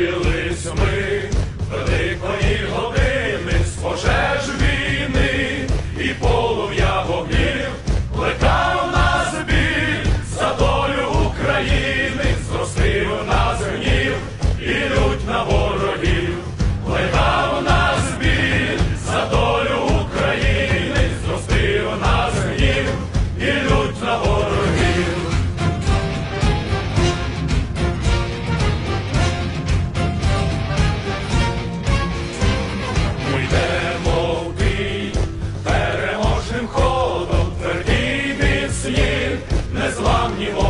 Зустрілись ми великої години з пожеж війни і полум'я вогнів летав на біль за долю України, зростив нас гнів і лють на ворогів, плекав нас біль за долю України, зростив нас гнів і лють на ворогів. Его